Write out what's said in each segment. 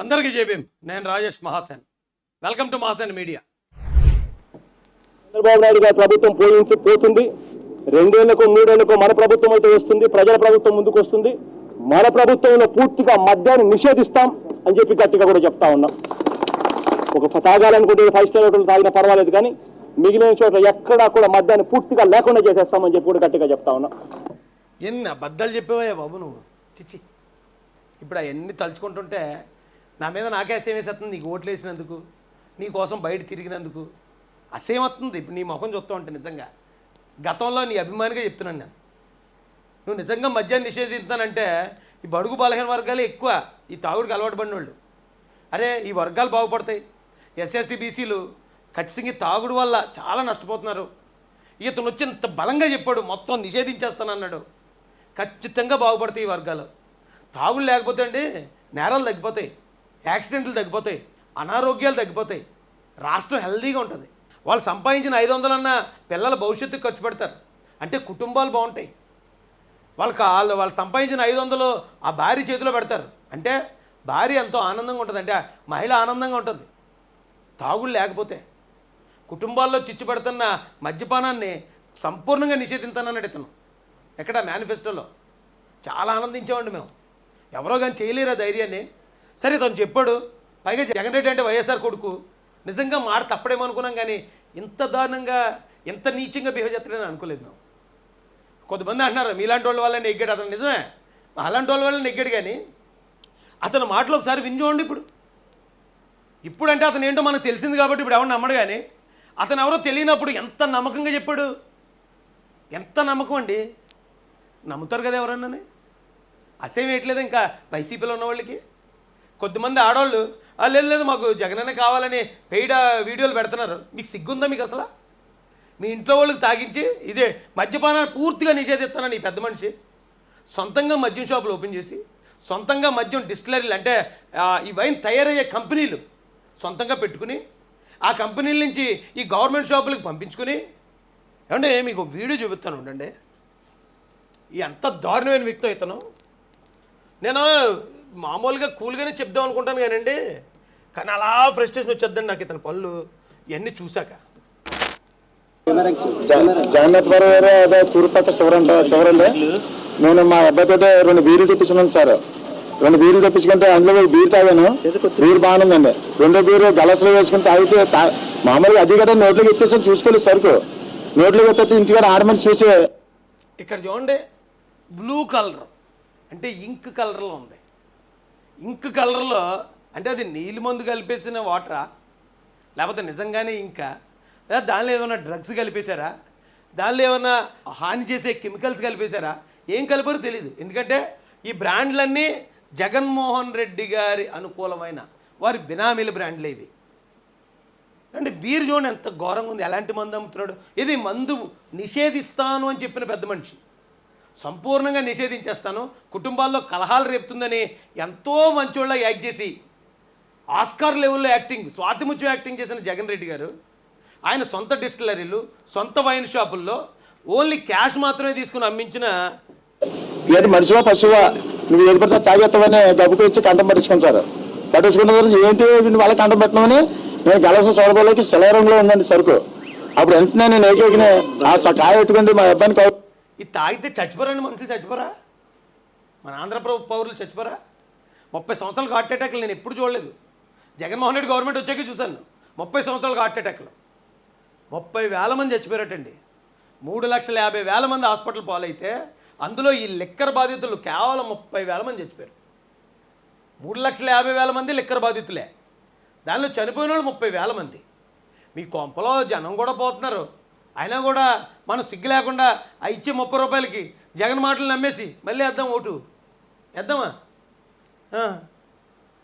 అందరికీ జేబీఎం నేను Rajesh Mahasen. Welcome to Mahasen media. Chandrababu Naidu గారి ప్రభుత్వం పోయించి పోతుంది. రెండేళ్ళకు మూడేళ్ళకు మన ప్రభుత్వం అయితే వస్తుంది. ప్రజల ప్రభుత్వం ముందుకు వస్తుంది. మన ప్రభుత్వంలో పూర్తిగా మద్యాన్ని నిషేధిస్తాం అని చెప్పి గట్టిగా కూడా చెప్తా ఉన్నాం. ఒక తాగాలనుకుంటే ఫైవ్ స్టార్ హోటల్ తాగినా పర్వాలేదు కానీ మిగిలిన చోట్ల ఎక్కడా కూడా మద్యాన్ని పూర్తిగా లేకుండా చేసేస్తామని చెప్పి కూడా గట్టిగా చెప్తా ఉన్నాం. ఎన్ని అబద్ధాలు చెప్పేవా బాబు నువ్వు? చిచ్చి. ఇప్పుడు అవన్నీ తలుచుకుంటుంటే నా మీద నాకే అసేం వేసేస్తుంది నీకు ఓట్లు వేసినందుకు నీ కోసం బయట తిరిగినందుకు. అసేం వస్తుంది. ఇప్పుడు నీ ముఖం చూస్తూ ఉంటే నిజంగా. గతంలో నీ అభిమానిగా చెప్తున్నాను నేను. నువ్వు నిజంగా మద్యాన్ని నిషేధిస్తానంటే ఈ బడుగు బలహీన వర్గాలు ఎక్కువ. ఈ తాగుడికి అలవాటు పడిన వాళ్ళు. అరే ఈ వర్గాలు బాగుపడతాయి. ఎస్ఎస్టీ బీసీలు ఖచ్చితంగా తాగుడు వల్ల చాలా నష్టపోతున్నారు. ఇతను వచ్చి ఇంత బలంగా చెప్పాడు మొత్తం నిషేధించేస్తానన్నాడు ఖచ్చితంగా బాగుపడతాయి ఈ వర్గాలు. తాగుడు లేకపోతే అండి నేరాలు తగ్గిపోతాయి. యాక్సిడెంట్లు తగ్గిపోతాయి అనారోగ్యాలు తగ్గిపోతాయి రాష్ట్రం హెల్దీగా ఉంటుంది. వాళ్ళు సంపాదించిన ఐదు వందలన్న పిల్లల భవిష్యత్తుకు ఖర్చు పెడతారు. అంటే కుటుంబాలు బాగుంటాయి. వాళ్ళకి వాళ్ళు వాళ్ళు సంపాదించిన ఐదు వందలు ఆ భార్య చేతిలో పెడతారు. అంటే భార్య ఎంతో ఆనందంగా ఉంటుంది. అంటే ఆ మహిళ ఆనందంగా ఉంటుంది. తాగుడు లేకపోతే కుటుంబాల్లో చిచ్చు పెడుతున్న మద్యపానాన్ని సంపూర్ణంగా నిషేధించానన్నాడు ఇతను. ఎక్కడ మేనిఫెస్టోలో. చాలా ఆనందించామండి మేము. ఎవరో కానీ చేయలేరు ఆ ధైర్యాన్ని. సరే తను చెప్పాడు పైగా జగన్ రెడ్డి అంటే వైఎస్ఆర్ కొడుకు నిజంగా మాట తప్పడేమో అనుకున్నాం కానీ ఇంత దారుణంగా ఇంత నీచంగా బిహేవ్ చేస్తాడని అనుకోలేదు మేము కొంతమంది అంటున్నారు మీలాంటి వాళ్ళ వల్ల నెగ్గాడు అతను నిజమే. అలాంటి వాళ్ళ వల్ల నెగ్గాడు కానీ అతని మాటలు ఒకసారి విని చూడండి ఇప్పుడు. ఇప్పుడంటే అతను ఏంటో మనకు తెలిసింది కాబట్టి ఇప్పుడు ఎవరు నమ్మడు కానీ అతను ఎవరో తెలియనప్పుడు ఎంత నమ్మకంగా చెప్పాడు? ఎంత నమ్మకం అండి? నమ్ముతారు కదా ఎవరన్నాని? అసేం వేయట్లేదు ఇంకా వైసీపీలో ఉన్న వాళ్ళకి? కొద్దిమంది ఆడవాళ్ళు లేదు లేదు మాకు జగనన్న కావాలని పెయిడ్ వీడియోలు పెడుతున్నారు. మీకు సిగ్గుందా మీకు అసలు? మీ ఇంట్లో వాళ్ళకి తాగించి ఇదే మద్యపానాన్ని పూర్తిగా నిషేధిస్తానని ఈ పెద్ద మనిషి. సొంతంగా మద్యం షాపులు ఓపెన్ చేసి సొంతంగా మద్యం డిస్టిలరీలు అంటే ఈ వైన్ తయారయ్యే కంపెనీలు సొంతంగా పెట్టుకుని ఆ కంపెనీల నుంచి ఈ గవర్నమెంట్ షాపులకు పంపించుకుని ఏమంటే మీకు వీడియో చూపిస్తాను ఉండండి. ఎంత దారుణమైన వ్యక్తి ఇతను నేను మామూలుగా కూల్గానే చెప్దాం అనుకుంటాను కానండి. కానీ అలా ఫ్రస్ట్రేషన్ వచ్చేద్దండి నాకు ఇతని పనులు ఇవన్నీ చూశాక. జగన్నాథ్ బాబు గారు అదే తూర్పక్క శివరంట శివరండి నేను మా అబ్బాయితో రెండు బీర్లు తెప్పించినాను సార్. రెండు బీర్లు తెప్పించుకుంటే అందులో బీర్ తాగాను. బీర్ బాగుందండి. రెండో బీరు గలసలో వేసుకుని తాగితే మామూలుగా అది కూడా నోట్లోకి ఎత్తేసి చూసుకోలేదు సరుకు. నోట్లోకి ఎత్తే ఇంటికాడ ఆడమని చూసే ఇక్కడ చూడండి బ్లూ కలర్ అంటే ఇంక్ కలర్లో ఉంది. ఇంక్ కలర్లో అంటే అది నీలి మందు కలిపేసిన వాటరా? లేకపోతే నిజంగానే ఇంకా? లేదా దానిలో ఏమైనా డ్రగ్స్ కలిపేశారా? దానిలో ఏమైనా హాని చేసే కెమికల్స్ కలిపేశారా? ఏం కలిపారో తెలియదు ఎందుకంటే ఈ బ్రాండ్లన్నీ జగన్మోహన్ రెడ్డి గారి అనుకూలమైన వారి బినామీల బ్రాండ్లే ఇవి. అంటే బీర్ చూడండి ఎంత ఘోరంగా ఉంది. ఎలాంటి మందు అమ్ముతున్నాడు? ఇది మందు నిషేధిస్తాను అని చెప్పిన పెద్ద మనిషి. సంపూర్ణంగా నిషేధించేస్తాను. కుటుంబాల్లో కలహాలు రేపుతుందని ఎంతో మంచోళ్ళ యాక్ట్ చేసి ఆస్కార్ లెవెల్లో యాక్టింగ్ స్వాతిముత్యం యాక్టింగ్ చేసిన జగన్ రెడ్డి గారు ఆయన సొంత డిస్టిలరీలు సొంత వైన్ షాపుల్లో ఓన్లీ క్యాష్ మాత్రమే తీసుకుని అమ్మించిన ఏంటి మనిషివా పశువా? నువ్వు ఏది పడితే తాగేస్తావని డబ్బుకి వచ్చి కంఠం పట్టించుకుని సార్. పట్టించుకున్న తర్వాత ఏంటి నువ్వు వాళ్ళ కంటం పెట్టినామని నేను గలసిన సొరబోలోకి సెలవరంలో ఉందండి సరుకు. అప్పుడు వెంటనే నేను ఏకేకిన ఆ కాయ పెట్టుకోండి మా అబ్బాయిని ఇది తాగితే చచ్చిపోరండి మనుషులు చచ్చిపోరా? మన ఆంధ్రప్రభు పౌరులు చచ్చిపోరా? ముప్పై సంవత్సరాలకు హార్ట్ అటాక్లు నేను ఎప్పుడు చూడలేదు. జగన్మోహన్ రెడ్డి గవర్నమెంట్ వచ్చాక చూశాను. ముప్పై సంవత్సరాలకు హార్ట్ అటాక్లు. ముప్పై వేల మంది చచ్చిపోయారటండి. మూడు లక్షల యాభై వేల మంది హాస్పిటల్ పాలైతే అందులో ఈ లిక్కర్ బాధితులు కేవలం ముప్పై వేల మంది చచ్చిపోయారు. మూడు లక్షల యాభై వేల మంది లిక్కర్ బాధితులే. దానిలో చనిపోయిన వాళ్ళు ముప్పై వేల మంది. మీ కొంపలో జనం కూడా పోతున్నారు. అయినా కూడా మనం సిగ్గు లేకుండా ఆ ఇచ్చే ముప్పై రూపాయలకి జగన్ మాటలు నమ్మేసి మళ్ళీ వేద్దాం ఓటు. వేద్దామా?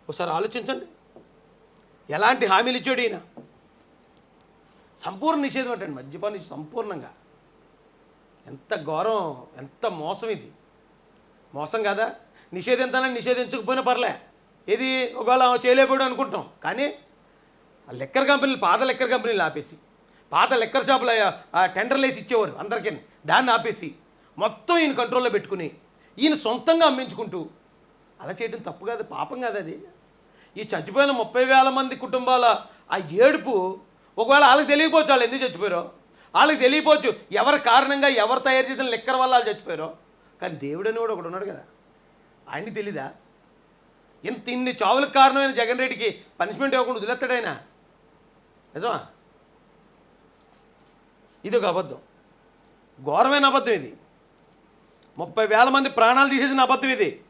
ఒకసారి ఆలోచించండి. ఎలాంటి హామీలు ఇచ్చాడు ఈయన? సంపూర్ణ నిషేధం అంటండి. మద్యపాన సంపూర్ణంగా. ఎంత ఘోరం ఎంత మోసం ఇది. మోసం కదా? నిషేధించాలని నిషేధించకపోయినా పర్లే. ఇది ఒకవేళ చేయలేకపోయాడు అనుకుంటాం. కానీ ఆ లెక్కర్ కంపెనీలు పాత లెక్కర్ కంపెనీలు ఆపేసి పాత లెక్కర్ షాపుల టెండర్లు వేసి ఇచ్చేవారు అందరికీ దాన్ని ఆపేసి మొత్తం ఈయన కంట్రోల్లో పెట్టుకుని ఈయన సొంతంగా అమ్మించుకుంటూ అలా చేయడం తప్పు కాదు పాపం కాదు అది. ఈ చచ్చిపోయిన ముప్పై వేల మంది కుటుంబాల ఆ ఏడుపు ఒకవేళ వాళ్ళకి తెలియకపోవచ్చు వాళ్ళు ఎందుకు చచ్చిపోయారో. వాళ్ళకి తెలియపోవచ్చు ఎవరి కారణంగా ఎవరు తయారు చేసిన లెక్కర్ వల్ల వాళ్ళు చచ్చిపోయారో. కానీ దేవుడు అని కూడా ఒకడు ఉన్నాడు కదా. ఆయనకి తెలీదా? ఇంత ఇన్ని చావులకు కారణమైన జగన్ రెడ్డికి పనిష్మెంట్ ఇవ్వకుండా వదిలేస్తాడు ఆయన. నిజమా? ఇది ఒక అబద్ధం. ఘోరమైన అబద్ధం ఇది. ముప్పై వేల మంది ప్రాణాలు తీసేసిన అబద్ధం ఇది.